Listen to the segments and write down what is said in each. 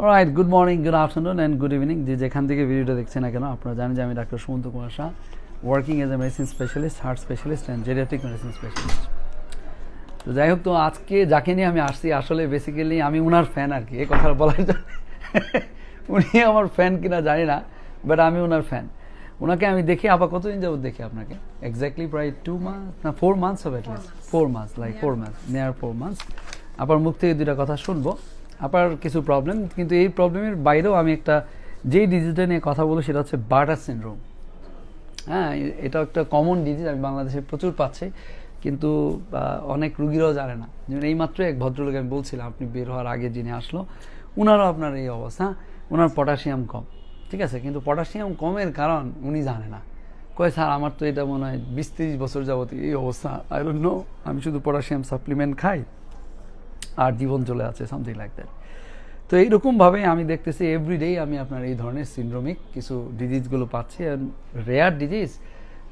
Right good morning good afternoon and good evening যে যেখান থেকে ভিডিওটা দেখছেন না কেন আপনারা জানেন যে আমি doctor Sumanta Kumar Shah working as a medicine specialist heart specialist and geriatric medicine specialist তো যাই হোক তো আজকে যাকে নিয়ে আমি আসছি আসলে বেসিক্যালি আমি উনার ফ্যান আর কি এ কথা বলার জন্য। উনি আমার ফ্যান কিনা জানি না বাট আমি ওনার ফ্যান ওনাকে আমি দেখি আবার কতদিন যাবত দেখি আপনাকে? এক্স্যাক্টলি প্রায় টু মান্থস না ফোর মান্থস হবে at least four months like four months near four months আবার মুখ থেকে দুইটা কথা শুনব। আবার কিছু প্রবলেম কিন্তু এই প্রবলেমের বাইরেও আমি একটা যেই ডিজিজটা নিয়ে কথা বলব সেটা হচ্ছে বার্টার সিনড্রোম হ্যাঁ এটা একটা কমন ডিজিজ আমি বাংলাদেশে প্রচুর পাচ্ছি, কিন্তু অনেক রুগীরাও জানে না। যেমন এইমাত্র এক ভদ্রলোক আমি বলছিলাম, আপনি বের হওয়ার আগে যিনি আসলো ওনারও আপনার এই অবস্থা ওনার পটাশিয়াম কম। ঠিক আছে, কিন্তু পটাশিয়াম কমের কারণ উনি জানে না। কয়, স্যার, আমার তো এটা মনে হয় বিশ তিরিশ বছর যাবত এই অবস্থা। আই ডোন্ট নো আমি শুধু পটাশিয়াম সাপ্লিমেন্ট খাই। আর জীবন চলে আছে সামথিং লাইক দ্যাট তো এইরকমভাবে আমি দেখতেছি এভরিডেই আমি আপনার এই ধরনের সিন্ড্রোমিক কিছু ডিজিজগুলো পাচ্ছি and rare disease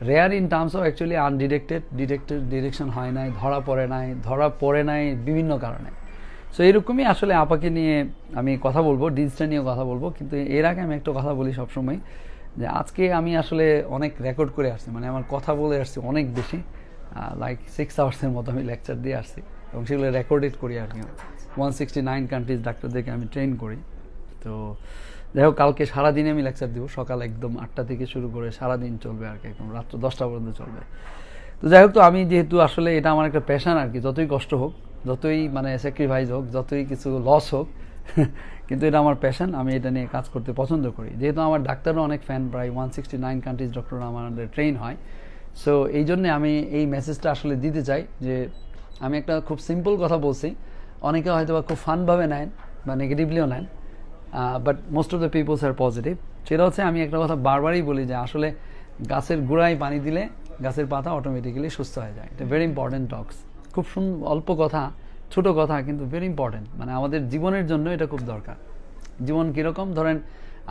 rare in terms of actually undirected directed direction হয় নাই, ধরা পড়ে নাই, ধরা পড়ে নাই বিভিন্ন কারণে। সো এরকমই আসলে আপাকে নিয়ে আমি কথা বলব ডিজিজটা নিয়ে কথা বলব, কিন্তু এর আগে আমি একটা কথা বলি সবসময়, যে আজকে আমি আসলে অনেক রেকর্ড করে আসছি মানে আমার কথা বলে আসছি অনেক বেশি লাইক সিক্স আওয়ার্সের মতো আমি লেকচার দিয়ে আসছি। এবং সেগুলো রেকর্ডেড করি আর কি। ওয়ান সিক্সটি নাইন কান্ট্রিজ ডাক্তারদেরকে আমি ট্রেন করি। তো যাই হোক, কালকে সারাদিনে আমি লেকচার দিব। সকাল একদম আটটা থেকে শুরু করে সারাদিন চলবে আর কি, একদম রাত্র দশটা পর্যন্ত চলবে। তো যাই হোক, তো আমি যেহেতু আসলে এটা আমার একটা প্যাশান আর কি, যতই কষ্ট হোক, যতই মানে স্যাক্রিফাইস হোক, যতই কিছু লস হোক, কিন্তু এটা আমার প্যাশন আমি এটা নিয়ে কাজ করতে পছন্দ করি। যেহেতু আমার ডাক্তারও অনেক ফ্যান প্রায় ওয়ান সিক্সটি নাইন কান্ট্রিজ ডক্টররা আমাদের ট্রেন হয়। সো এই জন্যে আমি এই মেসেজটা আসলে দিতে চাই যে আমি একটা খুব সিম্পল কথা বলছি। অনেকে হয়তো বা খুব ফানভাবে নেন বা নেগেটিভলিও নেন but most of the peoples are positive সেটা হচ্ছে আমি একটা কথা বারবারই বলি যে আসলে গাছের গোড়ায় পানি দিলে গাছের পাতা অটোমেটিক্যালি সুস্থ হয়ে যায়। এটা ভেরি ইম্পর্টেন্ট টক্স খুব সুন্দর অল্প কথা, ছোট কথা, কিন্তু ভেরি ইম্পর্টেন্ট মানে আমাদের জীবনের জন্য এটা খুব দরকার। জীবন কীরকম? ধরেন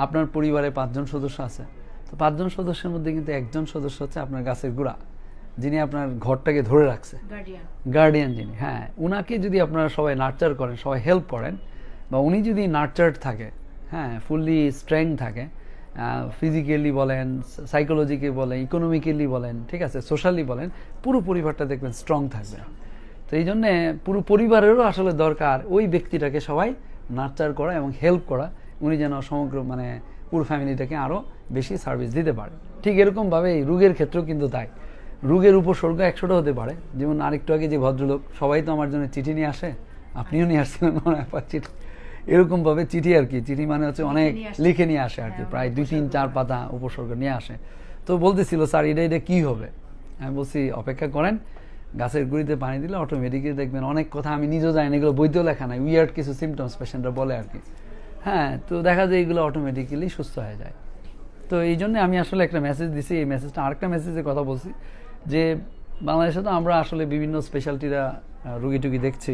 আপনার পরিবারে পাঁচজন সদস্য আছে। তো পাঁচজন সদস্যের মধ্যে কিন্তু একজন সদস্য হচ্ছে আপনার গাছের গোড়া। যিনি আপনার ঘরটাকে ধরে রাখছে। গার্ডিয়ান গার্ডিয়ান যিনি হ্যাঁ। উনাকে যদি আপনারা সবাই নার্চার করেন সবাই হেল্প করেন বা উনি যদি নার্চার্ড থাকে হ্যাঁ ফুললি স্ট্রেংথ থাকে ফিজিক্যালি বলেন সাইকোলজিক্যালি বলেন ইকোনমিক্যালি বলেন ঠিক আছে সোশ্যালি বলেন পুরো পরিবারটা দেখবেন স্ট্রং থাকবে। তো এই জন্যে পুরো পরিবারেরও আসলে দরকার ওই ব্যক্তিটাকে সবাই নার্চার করা এবং হেল্প করা উনি যেন সমগ্র মানে পুরো ফ্যামিলিটাকে আরও বেশি সার্ভিস দিতে পারে। ঠিক এরকমভাবে এই রোগের ক্ষেত্রেও কিন্তু তাই। রোগের উপসর্গ একশোটা হতে পারে। যেমন আরেকটু আগে যে ভদ্রলোক সবাই তো আমার জন্য চিঠি নিয়ে আসে আপনিও নিয়ে আসছিলেন আপনার চিঠি। এরকম ভাবে চিঠি আর কি চিঠি মানে হচ্ছে অনেক লিখে নিয়ে আসে আর কি হ্যাঁ, প্রায় দুই তিন চার পাতা উপসর্গ নিয়ে আসে। তো বলতেছিল স্যার এটা এটা কি হবে? আমি বলছি অপেক্ষা করেন গাছের গুঁড়িতে পানি দিলে অটোমেটিকলি দেখবেন অনেক কথা আমি নিজেও জানি এগুলো বইতেও লেখা নাই উইয়ার্ড কিছু সিমটমস পেশেন্টরা বলে আর কি। হ্যাঁ তো দেখা যায় এগুলো অটোমেটিক্যালি সুস্থ হয়ে যায়। তো এই জন্য আমি আসলে একটা মেসেজ দিছি এই মেসেজটা আরেকটা মেসেজের কথা বলছি। যে বাংলাদেশে তো আমরা আসলে বিভিন্ন স্পেশালিটিরা রুগী টুগি দেখছি।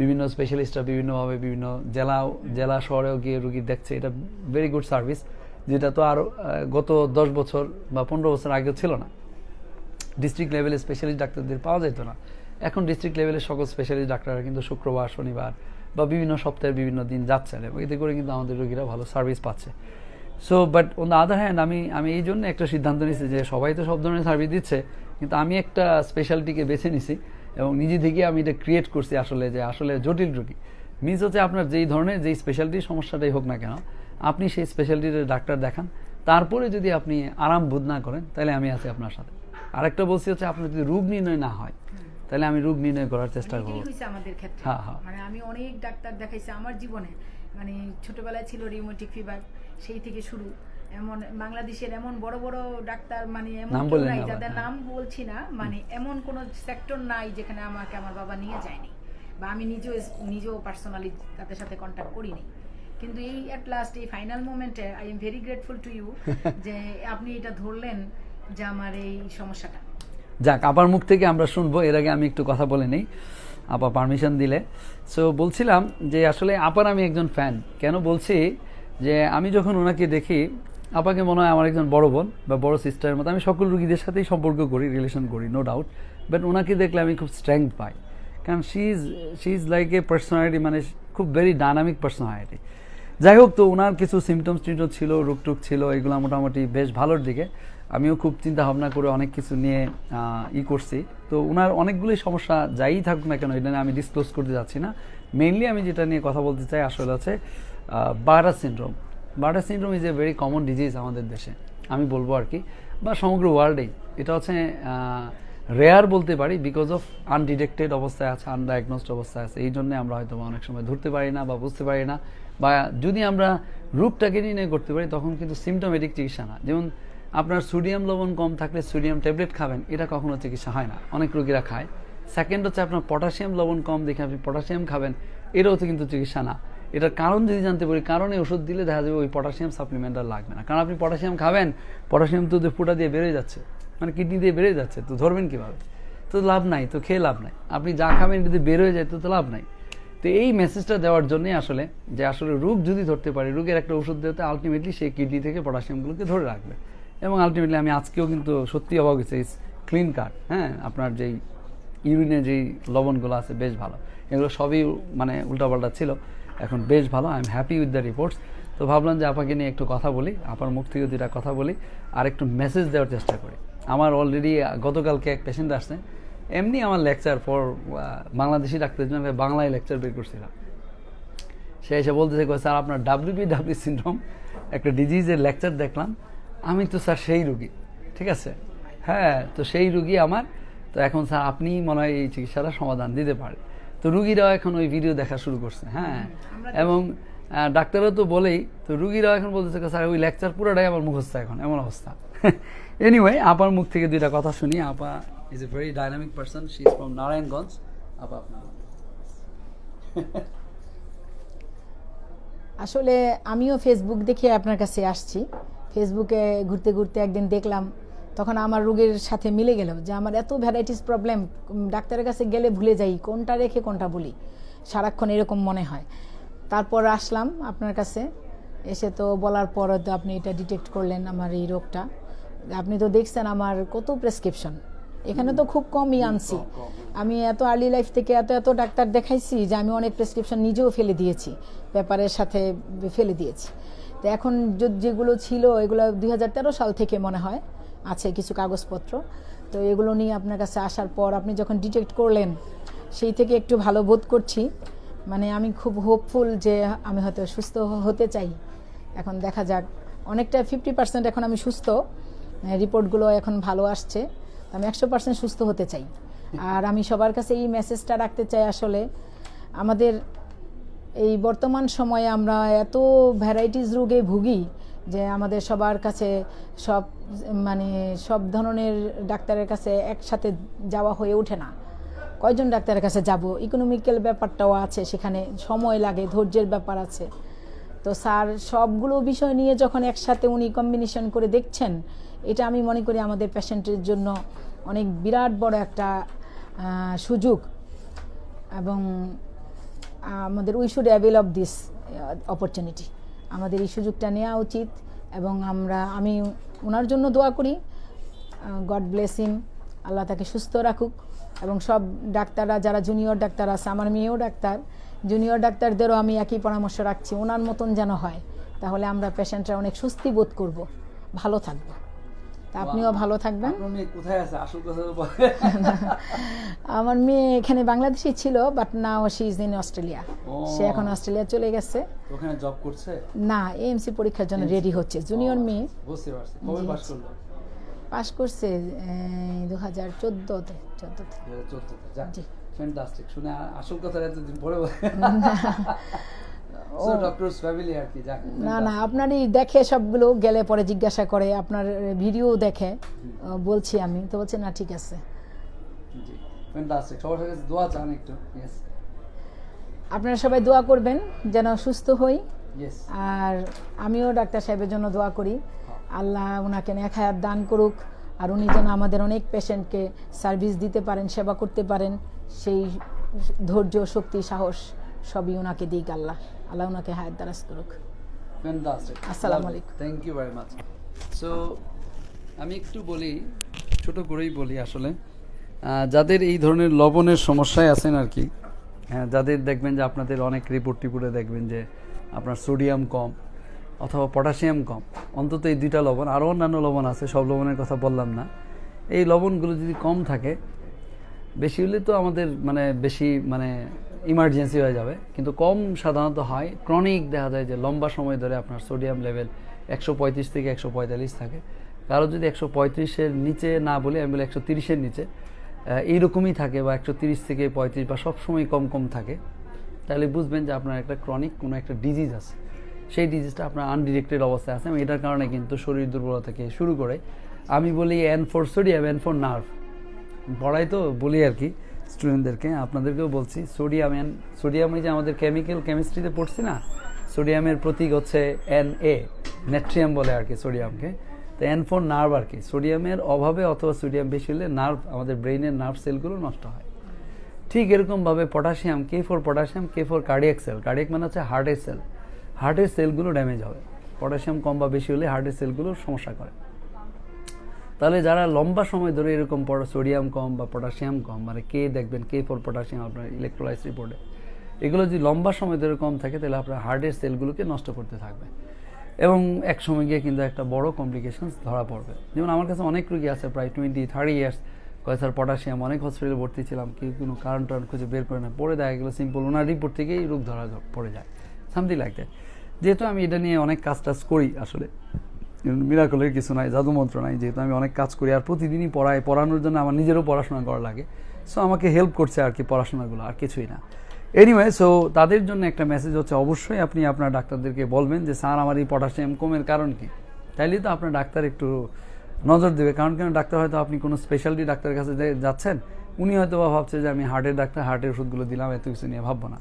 বিভিন্ন স্পেশালিস্টরা বিভিন্নভাবে বিভিন্ন জেলা জেলা শহরেও গিয়ে রুগী দেখছে। এটা ভেরি গুড সার্ভিস যেটা তো আর গত দশ বছর বা পনেরো বছর আগেও ছিল না। ডিস্ট্রিক্ট লেভেলে স্পেশালিস্ট ডাক্তারদের পাওয়া যেত না। এখন ডিস্ট্রিক্ট লেভেলে সকল স্পেশালিস্ট ডাক্তাররা কিন্তু শুক্রবার, শনিবার বা বিভিন্ন সপ্তাহের বিভিন্ন দিন যাচ্ছেন এবং এতে করে কিন্তু আমাদের রোগীরা ভালো সার্ভিস পাচ্ছে। So but on the other hand আমি আমি এই জন্য একটা সিদ্ধান্ত নিয়েছি যে সবাই তো সব ধরনের সার্ভিস দিচ্ছে কিন্তু আমি একটা স্পেশালিটিকে বেছে নিছি এবং নিজে থেকে আমি এটা ক্রিয়েট করছি আসলে যে আসলে জটিল রোগী। মিনস হচ্ছে আপনার যেই ধরনের যেই স্পেশালিটির সমস্যাটাই হোক না কেন আপনি সেই স্পেশালিটির ডাক্তার দেখান তারপরে যদি আপনি আরাম বোধ না করেন তাহলে আমি আছি আপনার সাথে। আরেকটা বলছি হচ্ছে আপনার যদি রোগ নির্ণয় না হয় তাহলে আমি রোগ নির্ণয় করার চেষ্টা করব। আমাদের ক্ষেত্রে। হ্যাঁ, হ্যাঁ। মানে আমি অনেক ডাক্তার দেখাইছি আমার জীবনে। মানে ছোটবেলায় ছিল রিউমেটিক ফিভার সেই থেকে শুরু। এমন বাংলাদেশের এমন বড় বড় ডাক্তার মানে এমন নাই যাদের হ্যাঁ। নাম বলছি না মানে এমন কোন সেক্টর নাই যেখানে আমাকে আমার বাবা নিয়ে যায়নি বা আমি নিজেও নিজেও পার্সোনালি তাদের সাথে কন্ট্যাক্ট করিনি। কিন্তু এই অ্যাট লাস্ট এই ফাইনাল মোমেন্টে I am very grateful to you যে আপনি এটা ধরলেন যে আমার এই সমস্যাটা। যাক আপার মুখ থেকে আমরা শুনব। এর আগে আমি একটু কথা বলে নেই। আপা পারমিশন দিলে। সো বলছিলাম যে আসলে আপার আমি একজন ফ্যান কেন বলছি? যে আমি যখন ওনাকে দেখি, আপাকে মনে হয় আমার একজন বড় বোন বা বড় সিস্টারের মতো, আমি সকল রুগীদের সাথেই সম্পর্ক করি রিলেশন করি নো ডাউট বাট ওনাকে দেখলে আমি খুব স্ট্রেংথ পাই। কারণ she is she is like a personality মানে খুব ভেরি ডাইনামিক পার্সোনালিটি যাই হোক, তো ওনার কিছু সিমটমস টিমটম ছিল রুকটুক ছিল, এগুলো মোটামুটি বেশ ভালোর দিকে। আমিও খুব চিন্তা ভাবনা করে অনেক কিছু নিয়ে ই করছি। তো ওনার অনেকগুলোই সমস্যা যাই থাকুক না কেন, এটা আমি ডিসক্লোজ করতে যাচ্ছি না। মেইনলি আমি যেটা নিয়ে কথা বলতে চাই আসলে হচ্ছে Bartter syndrome. Bartter syndrome is a very common disease আমাদের দেশে। আমি বলব আর কি। বা সমগ্র ওয়ার্ল্ডেই এটা হচ্ছে রেয়ার বলতে পারি বিকজ অফ আনডিটেক্টেড অবস্থায় আছে আনডায়াগনোসড অবস্থায় আছে। এই জন্য আমরা হয়তো অনেক সময় ধরতে পারি না বা বুঝতে পারি না। বা যদি আমরা রূপটাকে নির্ণয় করতে পারি, তখন কিন্তু সিমটোমেটিক চিকিৎসা না। যেমন আপনার সোডিয়াম লবণ কম থাকলে সোডিয়াম ট্যাবলেট খাবেন, এটা কখনো চিকিৎসা হয় না। অনেক রোগীরা খায়। সেকেন্ড হচ্ছে আপনার পটাশিয়াম লবণ কম দেখে আপনি পটাশিয়াম খাবেন, এটাও তো কিন্তু চিকিৎসা না। এটার কারণ যদি জানতে পারি, কারণে ওষুধ দিলে দেখা যাবে ওই পটাশিয়াম সাপ্লিমেন্ট লাগবে না। কারণ আপনি পটাশিয়াম খাবেন, পটাশিয়াম তো ফুটা দিয়ে বেড়ে যাচ্ছে। মানে কিডনি দিয়ে বেড়ে যাচ্ছে, তো ধরবেন কীভাবে? তো লাভ নাই, তো খেয়ে লাভ নাই। আপনি যা খাবেন যদি বের হয়ে যায়, তো তো লাভ নাই। তো এই মেসেজটা দেওয়ার জন্যই আসলে যে আসলে রোগ যদি ধরতে পারে, রোগের একটা ওষুধ দেওয়াতে আলটিমেটলি সেই কিডনি থেকে পটাশিয়ামগুলোকে ধরে রাখবে। এবং আলটিমেটলি আমি আজকেও কিন্তু সত্যি অবাক হয়েছে ক্লিন কার্ড হ্যাঁ? আপনার যেই ইউরিনে যেই লবণগুলো আছে, বেশ ভালো। এগুলো সবই মানে উল্টাপাল্টা ছিল। এখন বেশ ভালো I am happy with the reports তো ভাবলাম যে আপাকে নিয়ে একটু কথা বলি আপার মুখ থেকে দুটা কথা বলি, আর একটু মেসেজ দেওয়ার চেষ্টা করি। আমার অলরেডি গতকালকে এক পেশেন্ট আসছে, এমনি আমার লেকচার ফর বাংলাদেশি ডাক্তারের জন্য আমি বাংলায় লেকচার বের করছিলাম। সে এসে বলতেছে স্যার, আপনার ডাব্লিউবি ডাব্লিউ সিনড্রোম একটা ডিজিজের লেকচার দেখলাম। আমি তো স্যার সেই রুগী, ঠিক আছে? হ্যাঁ তো সেই রুগী আমার। তো এখন স্যার আপনি মনে হয় এই চিকিৎসাটা সমাধান দিতে পারে তো রুগীরাও এখন ওই ভিডিও দেখা শুরু করছে হ্যাঁ? এবং আহ, ডাক্তারও তো বলেই তো রুগীরাও এখন বলতেছে স্যার ওই লেকচার পুরোটাই আমার মুখস্থ এখন এমন অবস্থা। এনিওয়ে আপার মুখ থেকে দুইটা কথা শুনি। আপা is a very dynamic person she is from Narayanganj. আপা আপনার আসলে আমিও ফেসবুক দেখে আপনার কাছে আসছি। ফেসবুকে ঘুরতে ঘুরতে একদিন দেখলাম তখন আমার রোগের সাথে মিলে গেল যে আমার এত ভ্যারাইটিস প্রবলেম ডাক্তারের কাছে গেলে ভুলে যাই কোনটা রেখে কোনটা বলি। সারাক্ষণ এরকম মনে হয়। তারপর আসলাম আপনার কাছে। এসে তো বলার পর তো আপনি এটা ডিটেক্ট করলেন আমার এই রোগটা। আপনি তো দেখছেন আমার কত প্রেসক্রিপশন এখানে তো খুব কমই আনছি। আমি এত আর্লি লাইফ থেকে এত এত ডাক্তার দেখাইছি যে আমি অনেক প্রেসক্রিপশন নিজেও ফেলে দিয়েছি। পেপারের সাথে ফেলে দিয়েছি। তো এখন যে- যেগুলো ছিল এগুলো দুই হাজার তেরো সাল থেকে মনে হয়। আছে কিছু কাগজপত্র। তো এগুলো নিয়ে আপনার কাছে আসার পর আপনি যখন ডিটেক্ট করলেন, সেই থেকে একটু ভালো বোধ করছি। মানে আমি খুব হোপফুল যে আমি হয়তো সুস্থ হতে চাই। এখন দেখা যাক। অনেকটা ফিফটি পার্সেন্ট এখন আমি সুস্থ। রিপোর্টগুলো এখন ভালো আসছে। আমি একশো পার্সেন্ট সুস্থ হতে চাই। আর আমি সবার কাছে এই মেসেজটা রাখতে চাই আসলে, আমাদের এই বর্তমান সময়ে আমরা এত ভ্যারাইটিস রোগে ভুগি যে আমাদের সবার কাছে সব মানে সব ধরনের ডাক্তারের কাছে একসাথে যাওয়া হয়ে ওঠে না। কয়জন ডাক্তারের কাছে যাব? ইকোনমিক্যাল ব্যাপারটাও আছে সেখানে, সময় লাগে, ধৈর্যের ব্যাপার আছে। তো স্যার, সবগুলো বিষয় নিয়ে যখন একসাথে উনি কম্বিনেশন করে দেখছেন, এটা আমি মনে করি আমাদের পেশেন্টের জন্য অনেক বিরাট বড় একটা সুযোগ। এবং আমাদের we should avail of this opportunity আমাদের এই সুযোগটা নেওয়া উচিত এবং আমরা, আমি ওনার জন্য দোয়া করি। গড ব্লেস আল্লাহ তাকে সুস্থ রাখুক এবং সব ডাক্তাররা, যারা জুনিয়র ডাক্তার আছে, আমার মেয়েও ডাক্তার জুনিয়র ডাক্তারদেরও আমি একই পরামর্শ রাখছি, ওনার মতন যেন হয়। তাহলে আমরা পেশেন্টরা অনেক স্বস্তি বোধ করব। ভালো থাকব। আপনিও ভালো থাকবেন। কোথায় আছে? আসল কথা আমার মেয়ে এখানে বাংলাদেশি ছিল but now she is in Australia সে এখন অস্ট্রেলিয়া চলে গেছে। ওখানে জব করছে? না এএমসি পরীক্ষার জন্য রেডি হচ্ছে। জুনিয়র মেয়ে। বুঝতে পারছি। কবে পাস। করল? পাশ করছে দু হাজার চোদ্দোতে চোদ্দোতে। চোদ্দতে জি। ফ্যান্টাস্টিক শুনে আসল কথা এতদিন পরে না না আপনারই দেখে সবগুলো গেলে পরে জিজ্ঞাসা করে আপনার ভিডিও দেখে। বলছি আমি তো বলছে না ঠিক আছে। আপনারা সবাই দোয়া করবেন যেন সুস্থ হই। আর আমিও ডাক্তার সাহেবের জন্য দোয়া করি। আল্লাহ ওনাকে নেক হায়াত দান করুক আর উনি যেন আমাদের অনেক পেশেন্টকে সার্ভিস দিতে পারেন সেবা করতে পারেন সেই ধৈর্য শক্তি সাহস। সবই ওনাকে দিক আল্লাহ। আল্লাহ ওনাকে হায়াত দারাজ করুক। আসসালামু আলাইকুম। Thank you very much so আমি একটু বলি ছোট করেই বলি আসলে যাদের এই ধরনের লবণের সমস্যায় আছেন আর কি হ্যাঁ যাদের দেখবেন যে আপনাদের অনেক রিপোর্ট টিপোর্টে দেখবেন যে আপনার সোডিয়াম কম অথবা পটাশিয়াম কম অন্তত এই দুইটা লবণ আরও অন্যান্য লবণ আছে সব লবণের কথা বললাম না। এই লবণগুলো যদি কম থাকে বেশি হলে তো আমাদের মানে বেশি মানে ইমার্জেন্সি হয়ে যাবে। কিন্তু কম সাধারণত হয় ক্রনিক দেখা যায় যে লম্বা সময় ধরে আপনার সোডিয়াম লেভেল একশো পঁয়ত্রিশ থেকে একশো পঁয়তাল্লিশ থাকে। কারও যদি একশো পঁয়ত্রিশের নিচে না বলি, আমি বলি একশো তিরিশের নিচে এইরকমই থাকে বা একশো তিরিশ থেকে পঁয়ত্রিশ বা সবসময় কম কম থাকে। তাহলে বুঝবেন যে আপনার একটা ক্রনিক কোনো একটা ডিজিজ আছে। সেই ডিজিজটা আপনার আনডিরেক্টেড অবস্থায় আছে। এবং এটার কারণে কিন্তু শরীর দুর্বলতা থেকে শুরু করে, আমি বলি N four sodium N four nerve পড়াই তো বলি আর কি। স্টুডেন্টদেরকে আপনাদেরকেও বলছি সোডিয়াম এন সোডিয়াম যে আমাদের কেমিক্যাল কেমিস্ট্রিতে পড়ছি না সোডিয়ামের প্রতীক হচ্ছে এন এ নেট্রিয়াম বলে আর কি সোডিয়ামকে তো এন ফোর নার্ভ আর কি সোডিয়ামের অভাবে অথবা সোডিয়াম বেশি হলে নার্ভ আমাদের ব্রেইনের নার্ভ সেলগুলো নষ্ট হয়। ঠিক এরকমভাবে potassium K four potassium K four cardiac cell cardiac মানে হচ্ছে হার্টের সেল হার্টের সেলগুলো ড্যামেজ হবে। পটাশিয়াম কম বা বেশি হলে হার্টের সেলগুলো সমস্যা করে। তাহলে যারা লম্বা সময় ধরে এরকম সোডিয়াম কম বা পটাশিয়াম কম মানে কে দেখবেন কে ফোর পটাশিয়াম আপনার ইলেকট্রোলাইস রিপোর্টে এগুলো যদি লম্বা সময় ধরে কম থাকে তাহলে আপনার হার্টের সেলগুলোকে নষ্ট করতে থাকবে। এবং এক সময় গিয়ে কিন্তু একটা বড় কমপ্লিকেশনস ধরা পড়বে। যেমন আমার কাছে অনেক রুগী আছে, প্রায় টোয়েন্টি থার্টি ইয়ার্স কয় স্যার পটাশিয়াম, অনেক হসপিটালে ভর্তি ছিলাম, কেউ কোনো কারণ টারণ খুঁজে বের করে না, পড়ে দেখা গেলো সিম্পল ওনার রিপোর্ট থেকেই রোগ ধরা পড়ে যায় সামথিং লাইক দ্যাট যেহেতু আমি এটা নিয়ে অনেক কাজ টাজ করি আসলে। মিরাকলের কিছু নাই, জাদুমন্ত্র নাই, যেহেতু আমি অনেক কাজ করি আর প্রতিদিনই পড়াই, পড়ানোর জন্য আমার নিজেরও পড়াশোনা করা লাগে। সো আমাকে হেল্প করছে আর কি পড়াশোনাগুলো, আর কিছুই না। এনিওয়ে সো তাদের জন্য একটা মেসেজ হচ্ছে, অবশ্যই আপনি আপনার ডাক্তারদেরকে বলবেন যে, স্যার, আমার এই পটাশিয়াম কমের কারণ কি? তাইলেই তো আপনার ডাক্তার একটু নজর দেবে, কারণ কেন? ডাক্তার হয়তো আপনি কোনো স্পেশালিটি ডাক্তারের কাছে যাচ্ছেন, উনি হয়তো বা ভাবছে যে, আমি হার্টের ডাক্তার হার্টের ওষুধগুলো দিলাম, এত কিছু নিয়ে ভাববো না।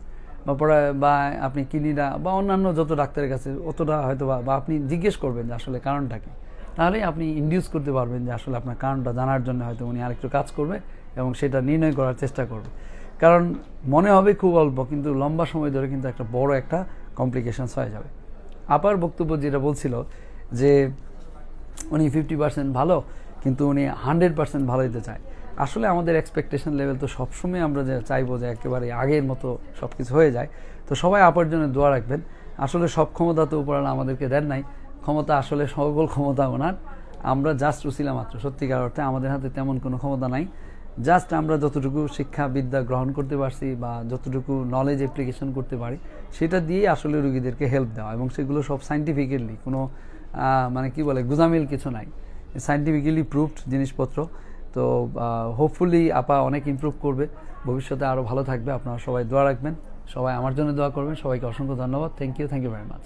বা পড়া বা আপনি কিনিরা বা অন্যান্য যত ডাক্তারের কাছে অতটা হয়তো বা আপনি জিজ্ঞেস করবেন যে আসলে কারণটা কি? তাহলেই আপনি ইন্ডিউস করতে পারবেন যে আসলে আপনার কারণটা জানার জন্য হয়তো উনি আরেকটু কাজ করবে এবং সেটা নির্ণয় করার চেষ্টা করবে। কারণ মনে হবে খুব অল্প, কিন্তু লম্বা সময় ধরে কিন্তু একটা বড় একটা কমপ্লিকেশনস হয়ে যাবে। আপার বক্তব্য যেটা বলছিল যে উনি ফিফটি পার্সেন্ট ভালো, কিন্তু উনি হান্ড্রেড পার্সেন্ট ভালো দিতে চায়। আসলে আমাদের এক্সপেকটেশন লেভেল তো সবসময় আমরা যে চাইব যে একেবারে আগের মতো সব কিছু হয়ে যায়। তো সবাই আপার জন্য দোয়া রাখবেন। আসলে সব ক্ষমতা তো উপরালা আমাদেরকে দেন নাই। ক্ষমতা আসলে সকল ক্ষমতা ওনার। আমরা জাস্ট উছিলা মাত্র। সত্যিকার অর্থে আমাদের হাতে তেমন কোনো ক্ষমতা নাই। জাস্ট আমরা যতটুকু শিক্ষা বিদ্যা গ্রহণ করতে পারছি বা যতটুকু নলেজ অ্যাপ্লিকেশন করতে পারি, সেটা দিয়েই আসলে রুগীদেরকে হেল্প দেওয়া। এবং সেগুলো সব সাইন্টিফিক্যালি কোনো মানে কি বলে, গুজামিল কিছু নাই। সাইন্টিফিক্যালি প্রুভড জিনিসপত্র। তো হোপফুলি আপা অনেক ইম্প্রুভ করবে। ভবিষ্যতে আরও ভালো থাকবে। আপনারা সবাই দোয়া রাখবেন। সবাই আমার জন্য দোয়া করবেন। সবাইকে অসংখ্য ধন্যবাদ। Thank you thank you very much